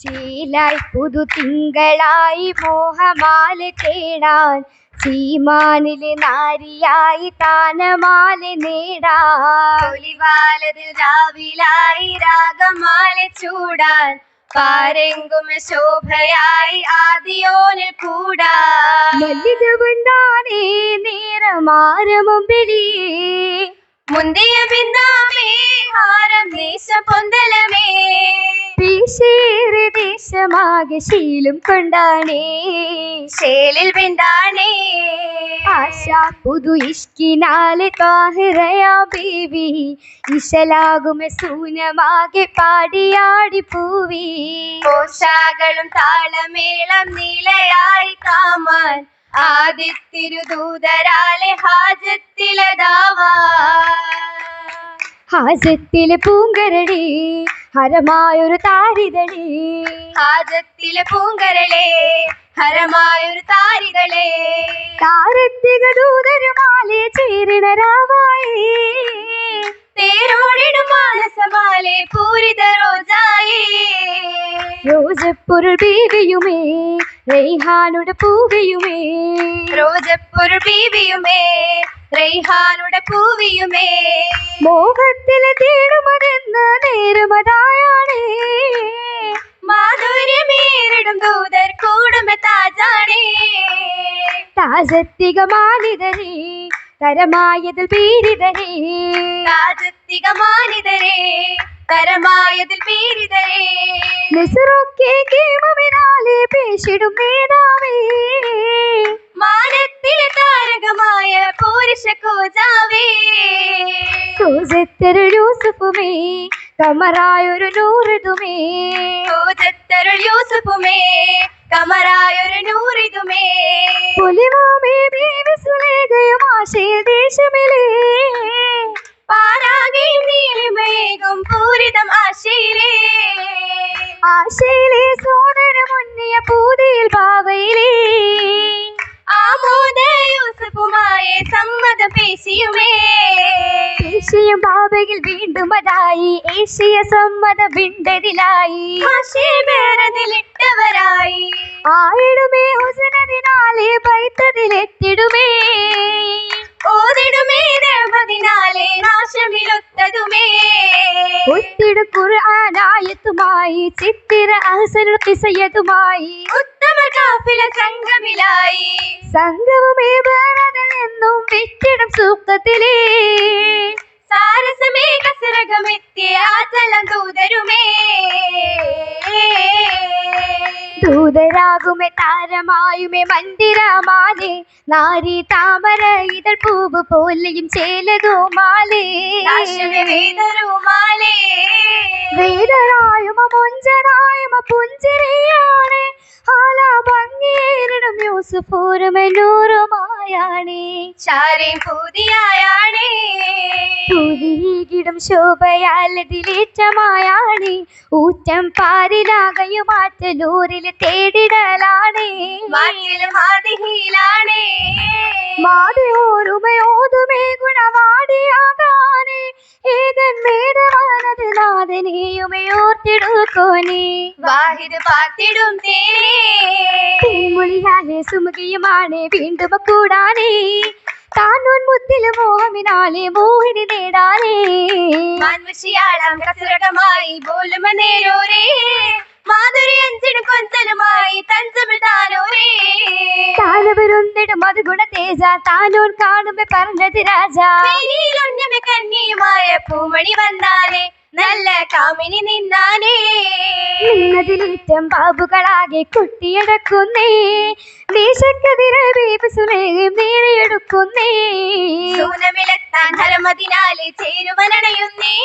ചീലായി പുതു തിങ്കളായി മോഹമാല തേടാൻ സീമാനിലെ നാരിയായി താനമാല നേടാൻ. ഒലിവാലതിൽ രാവിലായി രാഗമാല ചൂടാൻ പാരെങ്കും ശോഭയായി ആദിയോനിൽ കൂടാൻ. ലളിത വെളിയേ മുന്തിയ ബിന്ദാമേ ഹാരം ദേശ പൊന്തലമേ. പീശേറെ ദേശമാകെ ശീലും കൊണ്ടാണേ. ശേലിൽ ബിന്ദാണേ ആശ പുതു ഇഷ്കിനാലെ താഹിറയാ ബീവി. ഇശലാകുമെ സൂനമാകെ പാടിയാടി പൂവി. പോഷാകളും താളമേളം നീളയായി കാമാൻ ആദിത്തിരുദൂതരാലെ ഹാജത്തിലതാവാ ഹാജത്തിലെ പൂങ്കരടി ഹരമായൊരു താരിതളി. ഹാജത്തിലെ പൂങ്കരളെ ഹരമായൊരു താരികളെ താരത്തിക ദൂതരുമാലെ ചേരിണ രാവായി തേരോടിടും മാനസമാലെ പൂരിത റോജായേ രോജപ്പൊരുൾ ബീവിയുമേ റെയ്ഹാനുടെ പൂവിയുമേ. റോജപ്പൊരു ബീവിയുമേ റെയ്ഹാനുടെ പൂവിയുമേ. മോഹത്തിലെ തേടുമതെന്ന് നേരുമതായാണേ. മാധുര്യമേറിടും ദൂതർ കൂടുമെ താജാണേ. താജത്തിക മാലിതരേ തരമായതിൽ പീരിതരേ രാജത്തിക മാനിതരേ തരമായതിൽ പീരിതരേ നിസറൊക്കെ പേശിടും മാനത്തിലെ താരകമായ പുരുഷ കോജാവേ. കോജത്തൊരു യൂസുഫുമേ കമറായൊരു നൂറിതുമേ. കോജത്തരുൾ യൂസുഫുമേ കമറായൊരു നൂറിതുമേ. പുലിമാമേ ബീവി സുലേഖയും ആശയ ദേശമിലേ. പാരാകയും നീലിമേകും പൂരിതം ആശയിലേ. ആശയിലെ സോദര മുന്നിയ പൂതിയിൽ ഭാവയിലേ ആമോദ യൂസഫുമായ സമ്മതം പേശിയുമേ. ഏഷ്യം ബാബയിൽ വീണ്ടും അതായി ഏഷ്യ സമ്മത വിണ്ടതിലായി. ആശയമേറതിലിട്ടവരായി ആയിടുമേ ഹുസനതിനാലെ പൈത്തതിലെത്തിടുമേ കിസയതുമായി ഉത്തമ കാഫില സംഘമിലായി വേറതിൽ നിന്നും വിറ്റിടും സൂക്തത്തിലേ. സാരസമേ കസരകമെത്തിയ ആചലം ദൂതരുമേ. ദൂതരാകുമേ താരമായുമേ മന്ദിരമാലേ. നാരി താമര ഇതൾ പൂവ് പോലെയും ചേലതുമാലേ. വേദരുമാലേ വേദനായുമ മൊഞ്ചനായുമ പുഞ്ചിരിയാണ്. ഭംഗിയേറിടും യൂസുഫൂരുമെ നൂറുമായാണേ ചാരേ പുതിയായാണേ. തുതിയിടും ശോഭയാലതിലേറ്റമായാണ് ഊറ്റം പാരിലാകയുമാറ്റലൂരിൽ തേടിടലാണേ. മാറ്റിലും ആദിഹീലാണേ മാടിയോരുമയോതുമേ ഗുണമാടിയാകാനേ ഓർത്തിടുക്കോനേ വാഹിദ് പാത്തിടും തേരേ തേൻമൊഴിയാലെ സുമുഖിയുമാണ് വീണ്ടും കൂടാനേ താനൂൻ മുത്തിൽ മോഹമിനാലെ മോഹിനി നേടാനേ. മാൻവശിയാളം കസുരകമായി ബോലുമ നേരോരേ മാധുരി അഞ്ചിന് കൊഞ്ചലുമായി തഞ്ചമിൽ താനോരേ. താനവരുന്നിടും അത് ഗുണ തേജ താനൂൻ കാണുമ്പോ പറഞ്ഞത് രാജാ. വെയിലൊന്നമെ കന്യയുമായ പൂമണി വന്നാലേ. നല്ല കാമിനി നിന്നാനേ. നിന്നതിലേറ്റം ബാബുകളാകെ കുട്ടിയടക്കുന്നേ. ദേശക്കതിര ബീബ് സുലേഖയും നേടിയെടുക്കുന്നേ. സൂനമിലെത്താൻ ഹരമതിനാലെ ചേരുവനടയുന്നേ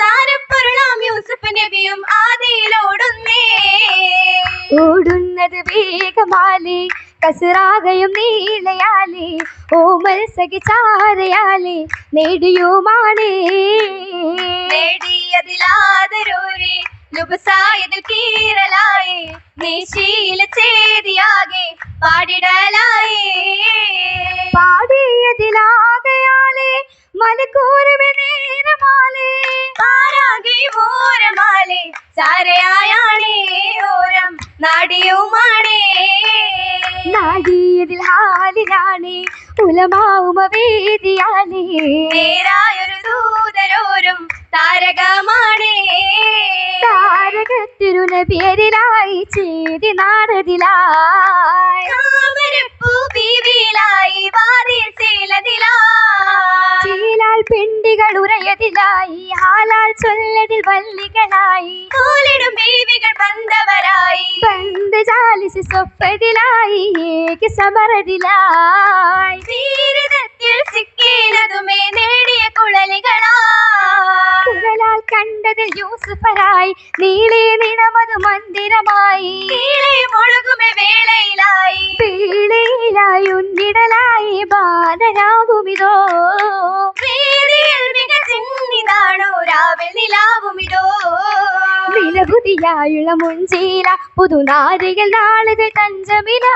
താരപ്പൊരുളാം യൂസഫ് നബിയും ആദിയിലോടുന്നേ. ഓടുന്നത് വേഗമാലേ കസറാകയും നീളയാലേ ഓമൽ സഖിച്ചാരയാലേ നേടിയുമാണേ. കീറലായി നീശീല ചേതിയാകെ പാടിടലായി. പാടിയതിലാകയാലേ മലക്കൂരുമെ നേരമാലേ. ആരാകെ ഓരമാലേ? ചാരയായാണേ നാടിയുമാണേ. നാടിയതിൽ ഹാലിലാണ് ഉലമാവുമ വേദിയാലേ നേരായൊരു ദൂതരോരും താരകമാണേ. താരകത്തിരുന പേരിലായി ചേതി നാടതിലായി. ചീലാൽ പെണ്ടികൾ ഉറയതിലായി ഹാലാൽ ചൊല്ലതിൽ വല്ലികളായി കോലിടും ബീവികൾ ബന്ധവരായി. ബന്ധ ചാലിച്ച് സ്വപ്പതിലായി ഏക സമരതിലായി. സിക്കിയതുമേ നേടിയ കുഴലുകളാൽ കണ്ടതിൽ യൂസുഫരായി നീളേ നിണമത് മന്ദിരമായി. മുഴുകുമേ വേളയിലായി. വേളയിലായി ഉന്നിടലായി നിലാവുമിതോ വിലകുതിയായുള്ള മുഞ്ചീല പുതുനാരികൾ നാളുകൾ തഞ്ചമില.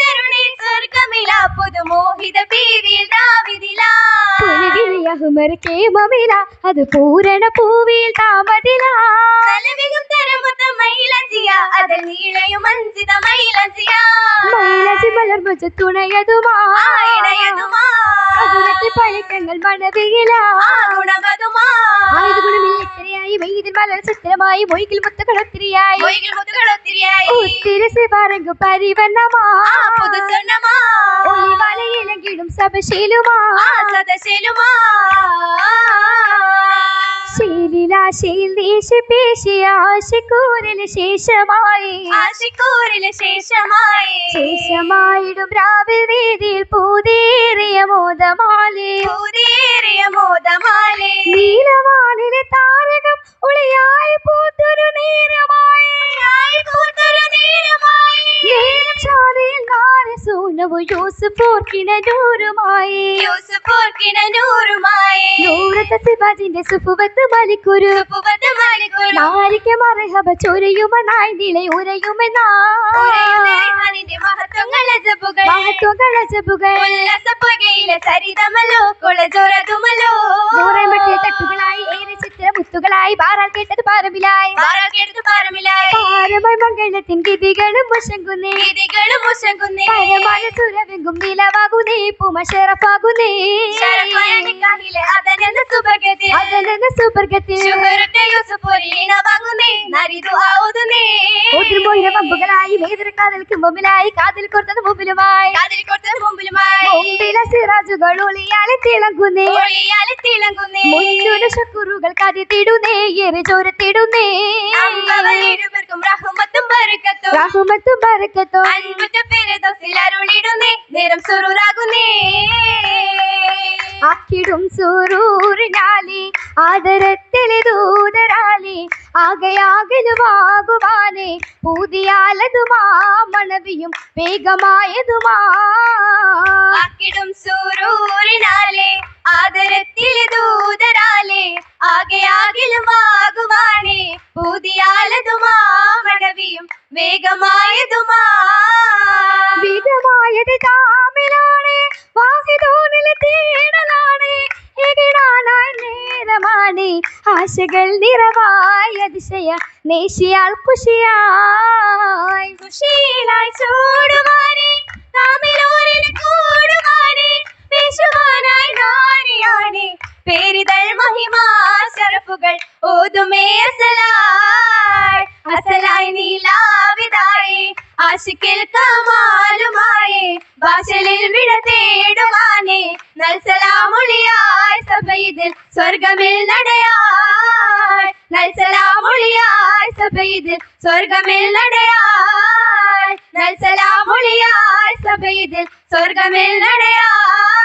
തരുണി സ്വർഗമില പുതുമോഹിത ബീവിയിൽ ദാവിദില പുലിവിളിയഹുമർ കേമമില അത് പൂരണ പൂവിൽ താമതില തലവികം തരമുത്ത മൈലഞ്ചിയ അത് നീളയും അഞ്ചിത മൈലഞ്ചിയ മൈലജി മലർമജ തുണയതുമാ ആയിടയതുമാ അതിനത്തെ പഴക്കങ്ങൾ മണവിയില ആ ഗുണവതുമാ ആയുധഗുണമില്ലത്തിരിയായി വെയ്തിൽ ചിത്രമായി മൊയ്കിൽ മുത്തുകളൊത്തിരിയായി ഒത്തിരി ശിവരംഗു പരിവണ്ണമാ സഭശീലുമാ ആ സദശലുമാ. ശേഷമായി. ശേഷമായി. ശേഷമായിടും രാവിൽ വേദിയിൽ പൂതേറിയ മോദമാലേ. പൂതേറിയ മോദമാലേ. നീലവാനിലെ താരകം ഒളിയായി പൂത്തൊരു നേരമായി. നേരം ചാരയിൽ നാല് സൂനവു യൂസുഫ് ഓർക്കിന നൂറുമായി യൂസുഫ് ഓർക്കിന നൂറുമായി നൂറത്തെ സിബാജിന്റെ സുഫുവത്ത് മലിക്കുരു. സുപ്പുവത്ത് മലിക്കുരു. മാലിക്ക മറഹബ ചൊരിയുമെന്നായി നില ഉരയുമെന്നാ. മഹത്വങ്ങളെ കുളചൊരതുമല്ലോ നൂറെ മറ്റേ തട്ടുകളായി ഏറെ മുത്തുകളായി പാറാൽ കേട്ടത് പാറമിലായി പാരമായി മംഗളത്തിൻ ഗതികളും മുശങ്കുന്നേ ഗതികളും മുശങ്കുന്നേ പരമായ സുരവെങ്കും നിലവാകുന്നേ നിക്കാഹിലെ അതനെന്ന സുഭഗതി അതനെന്ന നരിതു ഒത്തിരി വേദന കാതൽക്ക് മുമ്പിലായി കാതിൽ കൊടുത്തത് മുമ്പിലുമായി. കാതിൽ കൊടുത്ത മുമ്പിലെ സിറാജുകൾ ഒളിയാലെ തിളങ്ങുന്നേ. ഒളിയാലെ തിളങ്ങുന്നേ. മുന്നിലെ ശക്കുറുകൾ കതിത്തിടുന്നേ എറി ചോരത്തിടുന്നേ. അമ്പവരിരുവർക്കും റഹ്മത്തും ബർക്കത്തും. റഹ്മത്തും ബറക്കത്തും അൻപറ്റ പേര് ദോസിൽ അരുളിടുന്നേ നേരം സുറൂറാകുന്നേ. ആക്കിടും സുറൂറിനാലി ആദരത്തിലെ ദൂതരാലി ആകയാകലുമാകുവാനേ പൂതിയാലതുമാ മണവിയും വേഗമായതുമാ. സൂരൂരിനാലേ ആദരത്തിൽ ദൂതരാലെ ആകെ ആകിലുമാകുവാനേ പുതിയാലതുമാ മണവിയും വേഗമായതുമാ. വിധമായത് താമിലാണ് ആശകൾ നിറവായ അതിശയ നേശിയാൽ ഖുഷിയായി കുശീലായി ചൂടുവാനേ താമിലോരിൽ സഭയിതിൽ സ്വർഗമിൽ നടയായി നൽസലാമൊളിയായി സഭയിതിൽ സ്വർഗമിൽ നടയായി സഭ ഇതിൽ സ്വർഗമിൽ നടയായി